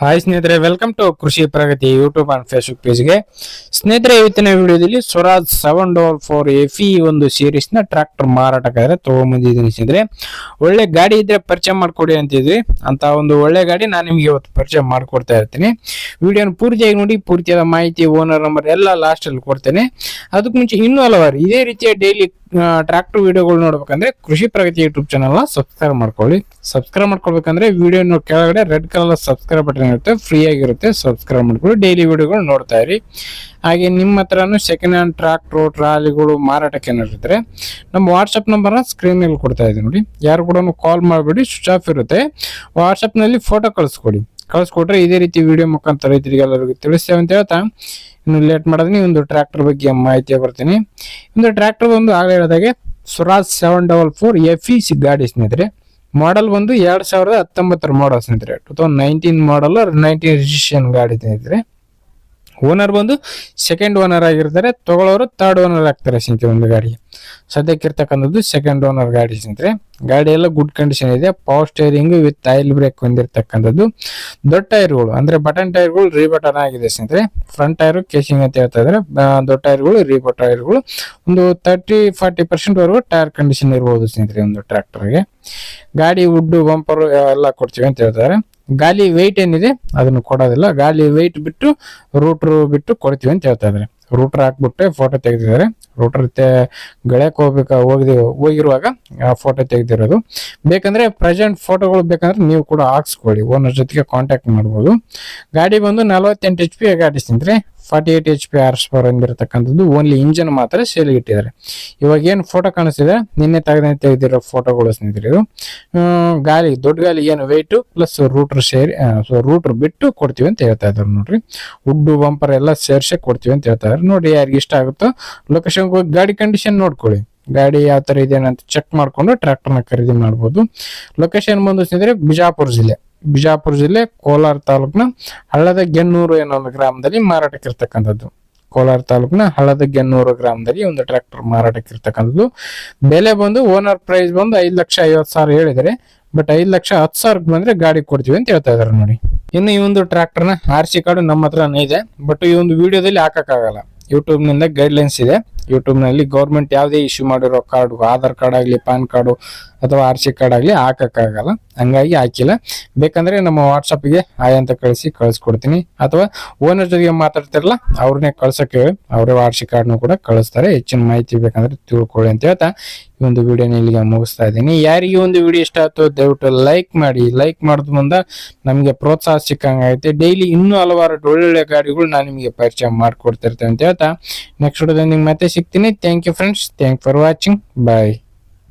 Hi ಸ್ನೇಹಿತರೆ welcome to Krishi Pragati YouTube and Facebook ಪೇಜ್ಗೆ ಸ್ನೇಹಿತರೆ, ಇವತ್ತಿನ ವಿಡಿಯೋದಲ್ಲಿ Swaraj seven double four F ಒಂದು ಸೀರೀಸ್ನ ಟ್ರ್ಯಾಕ್ಟರ್ ಮಾರಾಟಕ್ಕಾದ್ರೆ ತೊಗೊಂಬಂದಿದ್ದೀನಿ ಸ್ನೇಹಿತರೆ. ಒಳ್ಳೆ ಗಾಡಿ ಇದ್ರೆ ಪರಿಚಯ ಮಾಡಿಕೊಡಿ ಅಂತಿದ್ವಿ. ಅಂತ ಒಂದು ಒಳ್ಳೆ ಗಾಡಿ ನಾನು ನಿಮಗೆ ಇವತ್ತು ಪರಿಚಯ ಮಾಡಿಕೊಡ್ತಾ ಇರ್ತೀನಿ. ವಿಡಿಯೋನ ಪೂರ್ತಿಯಾಗಿ ನೋಡಿ, ಪೂರ್ತಿಯಾದ ಮಾಹಿತಿ ಓನರ್ ನಂಬರ್ ಎಲ್ಲ ಲಾಸ್ಟಲ್ಲಿ ಕೊಡ್ತೇನೆ. ಅದಕ್ಕೆ ಮುಂಚೆ ಇನ್ನೂ ಹಲವಾರು, ಇದೇ ರೀತಿಯ ಡೈಲಿ ಟ್ರಾಕ್ಟರ್ ವಿಡಿಯೋಗಳು ನೋಡ್ಬೇಕಂದ್ರೆ ಕೃಷಿ ಪ್ರಗತಿ ಯೂಟ್ಯೂಬ್ ಚಾನಲ್ನ ಸಬ್ಸ್ಕ್ರೈಬ್ ಮಾಡ್ಕೊಳ್ಳಿ. ಸಬ್ಸ್ಕ್ರೈಬ್ ಮಾಡ್ಕೊಳ್ಬೇಕಂದ್ರೆ ವಿಡಿಯೋ ಕೆಳಗಡೆ ರೆಡ್ ಕಲರ್ ಸಬ್ಸ್ಕ್ರೈಬ್ ಬಟನ್ ಇರುತ್ತೆ ಫ್ರೀ ಆಗಿರುತ್ತೆ ಸಬ್ಸ್ಕ್ರೈಬ್ ಮಾಡ್ಕೊಳ್ಳಿ. ಡೈಲಿ ವಿಡಿಯೋಗಳು ನೋಡ್ತಾ ಇರಿ. ಹಾಗೆ ನಿಮ್ಮ ಹತ್ರನೂ ಸೆಕೆಂಡ್ ಹ್ಯಾಂಡ್ ಟ್ರಾಕ್ಟರ್ ಟ್ರಾಲಿಗಳು, ಮಾರಾಟಕ್ಕೆ ಏನಾರಿದ್ರೆ ನಮ್ಮ ವಾಟ್ಸಪ್ ನಂಬರ್ನ ಸ್ಕ್ರೀನಲ್ಲಿ ಕೊಡ್ತಾ ಇದ್ದೀನಿ ನೋಡಿ. ಯಾರು ಕೂಡ ಕಾಲ್ ಮಾಡಬೇಡಿ ಸ್ವಿಚ್ ಆಫ್ ಇರುತ್ತೆ. ವಾಟ್ಸಪ್ನಲ್ಲಿ ಫೋಟೋ ಕಳಿಸ್ಕೊಡಿ. ಕಳಿಸ್ಕೊಟ್ರೆ ಇದೇ ರೀತಿ ವಿಡಿಯೋ ಮುಖಾಂತರ ರೈತರಿಗೆ ಎಲ್ಲರಿಗೂ ತಿಳಿಸ್ತೇವೆ ಅಂತ ಹೇಳ್ತಾ. ಇನ್ನು ಲೇಟ್ ಮಾಡೋದ್ರೆ ಒಂದು ಟ್ರ್ಯಾಕ್ಟರ್ ಬಗ್ಗೆ ಮಾಹಿತಿ ಬರ್ತೀನಿ. ಒಂದು ಟ್ರ್ಯಾಕ್ಟರ್ ಒಂದು ಆಗಲೇ ಹೇಳಿದಾಗೆ Swaraj seven double four F E C ಗಾಡಿ ಸ್ನೇಹಿತರೆ. ಮಾಡಲ್ ಬಂದು ಎರಡು ಸಾವಿರದ ಹತ್ತೊಂಬತ್ತರ ಮಾಡಲ್ ಸ್ನೇಹಿತರೆ. Two thousand nineteen model nineteen registration ಗಾಡಿ ಸ್ನೇಹಿತರೆ. ಓನರ್ ಬಂದು ಸೆಕೆಂಡ್ ಓನರ್ ಆಗಿರ್ತಾರೆ, ತಗೊಳ್ಳೋರು ತರ್ಡ್ ಓನರ್ ಆಗ್ತಾರೆ ಸ್ನೇಹಿತರೆ ಒಂದು ಗಾಡಿ. ಸದ್ಯಕ್ಕೆ ಇರ್ತಕ್ಕಂಥದ್ದು ಸೆಕೆಂಡ್ ಓನರ್ ಗಾಡಿ ಸ್ನೇಹಿತರೆ. ಗಾಡಿ ಎಲ್ಲ ಗುಡ್ ಕಂಡೀಷನ್ ಇದೆ power steering with oil brake ಹೊಂದಿರತಕ್ಕಂಥದ್ದು. ದೊಡ್ಡ ಟೈರ್ಗಳು, ಅಂದ್ರೆ ಬಟನ್ ಟೈರ್ಗಳು ರೀಬಟನ್ ಆಗಿದೆ ಸ್ನೇಹಿತರೆ. ಫ್ರಂಟ್ ಟೈರ್ ಕೇಸಿಂಗ್ ಅಂತ ಹೇಳ್ತಾ ಇದ್ದಾರೆ. ದೊಡ್ಡ ಟೈರ್ಗಳು ರೀ ಟೈರ್ಗಳು. ಒಂದು ತರ್ಟಿ ಫಾರ್ಟಿ ಪರ್ಸೆಂಟ್ ವರೆಗೂ ಟೈರ್ ಕಂಡೀಷನ್ ಇರ್ಬೋದು ಸ್ನೇಹಿತರೆ ಒಂದು ಟ್ರ್ಯಾಕ್ಟರ್ಗೆ ಗಾಡಿ ವುಡ್ ಬಂಪರ್ ಎಲ್ಲ ಕೊಡ್ತೀವಿ ಅಂತ ಹೇಳ್ತಾರೆ ಗಾಲಿ ವೆಯ್ಟ್ ಏನಿದೆ ಅದನ್ನು ಕೊಡೋದಿಲ್ಲ. ಗಾಲಿ ವೆಯ್ಟ್ ಬಿಟ್ಟು ರೂಟ್ರು ಬಿಟ್ಟು ಕೊಡ್ತೀವಿ ಅಂತ ಹೇಳ್ತಾ ಇದ್ದಾರೆ. ರೂಟ್ರ್ ಹಾಕ್ಬಿಟ್ಟು ಫೋಟೋ ತೆಗೆದಿದ್ದಾರೆ. ರೂಟ್ರ್ ಗೆಳೆಯಕ್ಕೆ ಹೋಗ್ಬೇಕು ಹೋಗಿ ಹೋಗಿರುವಾಗ ಫೋಟೋ ತೆಗೆದಿರೋದು. ಬೇಕಂದ್ರೆ ಪ್ರೆಸೆಂಟ್ ಫೋಟೋಗಳು ಬೇಕಂದ್ರೆ ನೀವು ಕೂಡ ಹಾಕ್ಸ್ಕೊಳ್ಳಿ. ಓನರ್ ಜೊತೆಗೆ ಕಾಂಟ್ಯಾಕ್ಟ್ ಮಾಡ್ಬೋದು. ಗಾಡಿ ಬಂದು ನಲವತ್ತೆಂಟು ಎಚ್ ಪಿ ಗಾಡಿ forty eight H P horse power ಅಂದಿರತಕ್ಕಂಥದ್ದು only engine ಮಾತ್ರ ಸೇಲ್ಗೆ ಇಟ್ಟಿದ್ದಾರೆ. ಇವಾಗ ಏನು ಫೋಟೋ ಕಾಣಿಸ್ತಿದೆ? ನಿನ್ನೆ ತೆಗೆದ ತೆಗೆದಿರೋ ಫೋಟೋಗಳು ಸ್ನೇಹಿತರೆ ಇದು. ಗಾಲಿ ದೊಡ್ಡ ಗಾಲಿ ಏನು ವೆಯ್ಟು ಪ್ಲಸ್ ರೂಟ್ರ್ ಸೇರಿ ಸೊ ರೂಟ್ರ್ ಬಿಟ್ಟು ಕೊಡ್ತೀವಿ ಅಂತ ಹೇಳ್ತಾ ಇದ್ದಾರೆ ನೋಡ್ರಿ. ಉಡ್ಡು ಬಂಪರ್ ಎಲ್ಲ ಸೇರ್ಸೆ ಕೊಡ್ತೀವಿ ಅಂತ ಹೇಳ್ತಾ ಇದ್ದಾರೆ. ನೋಡಿ ಯಾರಿಗೆ ಇಷ್ಟ ಆಗುತ್ತೋ ಲೊಕೇಶನ್ ಹೋಗಿ ಗಾಡಿ ಕಂಡೀಷನ್ ನೋಡ್ಕೊಳ್ಳಿ. ಗಾಡಿ ಯಾವ ಥರ ಇದೆ ಅಂತ ಚೆಕ್ ಮಾಡಿಕೊಂಡು ಟ್ರ್ಯಾಕ್ಟರ್ನ ಖರೀದಿ ಮಾಡ್ಬೋದು. ಲೊಕೇಶನ್ ಬಂದು ಸ್ನೇಹಿತರೆ ಬಿಜಾಪುರ ಜಿಲ್ಲೆ. ಬಿಜಾಪುರ ಜಿಲ್ಲೆ ಕೋಲಾರ ತಾಲೂಕಿನ ಹಳ್ಳದ ಗೆನ್ನೂರು ಎನ್ನುವ ಒಂದು ಗ್ರಾಮದಲ್ಲಿ ಮಾರಾಟಕ್ಕೆ ಇರ್ತಕ್ಕಂಥದ್ದು. ಕೋಲಾರ ತಾಲೂಕಿನ ಹಳ್ಳದ ಗೆನ್ನೂರು ಗ್ರಾಮದಲ್ಲಿ ಒಂದು ಟ್ರ್ಯಾಕ್ಟರ್ ಮಾರಾಟಕ್ಕೆ ಇರ್ತಕ್ಕಂಥದ್ದು. ಬೆಲೆ ಬಂದು ಓನರ್ ಪ್ರೈಸ್ ಬಂದು ಐದು ಲಕ್ಷ ಐವತ್ತು ಸಾವಿರ ಹೇಳಿದರೆ ಬಟ್ ಐದು ಲಕ್ಷ ಹತ್ತು ಸಾವಿರಕ್ಕೆ ಬಂದ್ರೆ ಗಾಡಿ ಕೊಡ್ತೀವಿ ಅಂತ ಹೇಳ್ತಾ ಇದ್ದಾರೆ ನೋಡಿ. ಇನ್ನು ಈ ಒಂದು ಟ್ರ್ಯಾಕ್ಟರ್ನ ಆರ್ ಸಿ ಕಾರ್ಡು ನಮ್ಮ ಹತ್ರನೇ ಇದೆ ಬಟ್ ಈ ಒಂದು ವಿಡಿಯೋದಲ್ಲಿ ಹಾಕೋಕ್ಕಾಗಲ್ಲ. ಯೂಟ್ಯೂಬ್ನಿಂದ ಗೈಡ್ಲೈನ್ಸ್ ಇದೆ. ಯೂಟ್ಯೂಬ್ನಲ್ಲಿ ಗೌರ್ಮೆಂಟ್ ಯಾವುದೇ ಇಶ್ಯೂ ಮಾಡಿರೋ ಕಾರ್ಡ್, ಆಧಾರ್ ಕಾರ್ಡ್ ಆಗಲಿ ಪ್ಯಾನ್ ಕಾರ್ಡು ಅಥವಾ ಆರ್ ಸಿ ಕಾರ್ಡ್ ಆಗಲಿ ಹಾಕಕ್ಕಾಗಲ್ಲ. ಹಂಗಾಗಿ ಹಾಕಿಲ್ಲ. ಬೇಕಂದ್ರೆ ನಮ್ಮ ವಾಟ್ಸಪ್ಗೆ ಆಯ್ ಅಂತ ಕಳಿಸಿ ಕಳಿಸ್ಕೊಡ್ತೀನಿ. ಅಥವಾ ಓನರ್ ಜೊತೆಗೆ ಮಾತಾಡ್ತಿರಲ್ಲ, ಅವ್ರನ್ನೇ ಕಳ್ಸಕ್ಕೆ ಹೇಳಿ, ಅವರೇ ವಾರ್ಷಿಕ ಕಾರ್ಡ್ನು ಕೂಡ ಕಳಿಸ್ತಾರೆ. ಹೆಚ್ಚಿನ ಮಾಹಿತಿ ಬೇಕಂದ್ರೆ ತಿಳ್ಕೊಳ್ಳಿ ಅಂತ ಹೇಳ್ತಾ ಈ ಒಂದು ವಿಡಿಯೋನ ಇಲ್ಲಿಗೆ ಮುಗಿಸ್ತಾ ಇದ್ದೀನಿ. ಯಾರಿಗೆ ಒಂದು ವಿಡಿಯೋ ಇಷ್ಟ ಆಯ್ತು, ದಯವಿಟ್ಟು ಲೈಕ್ ಮಾಡಿ. ಲೈಕ್ ಮಾಡಿದ ಮುಂದೆ ನಮಗೆ ಪ್ರೋತ್ಸಾಹ ಸಿಕ್ಕಂಗಾಗುತ್ತೆ ಡೈಲಿ ಇನ್ನೂ ಹಲವಾರು ಒಳ್ಳೊಳ್ಳೆ ಗಾಡಿಗಳು ನಾನು ನಿಮಗೆ ಪರಿಚಯ ಮಾಡಿಕೊಡ್ತಿರ್ತೇನೆ ಅಂತ ಹೇಳ್ತಾ. ನೆಕ್ಸ್ಟ್ ವಿಡಿಯೋದಲ್ಲಿ ಮತ್ತೆ ಸಿಗ್ತೀನಿ. Thank you friends thank for watching bye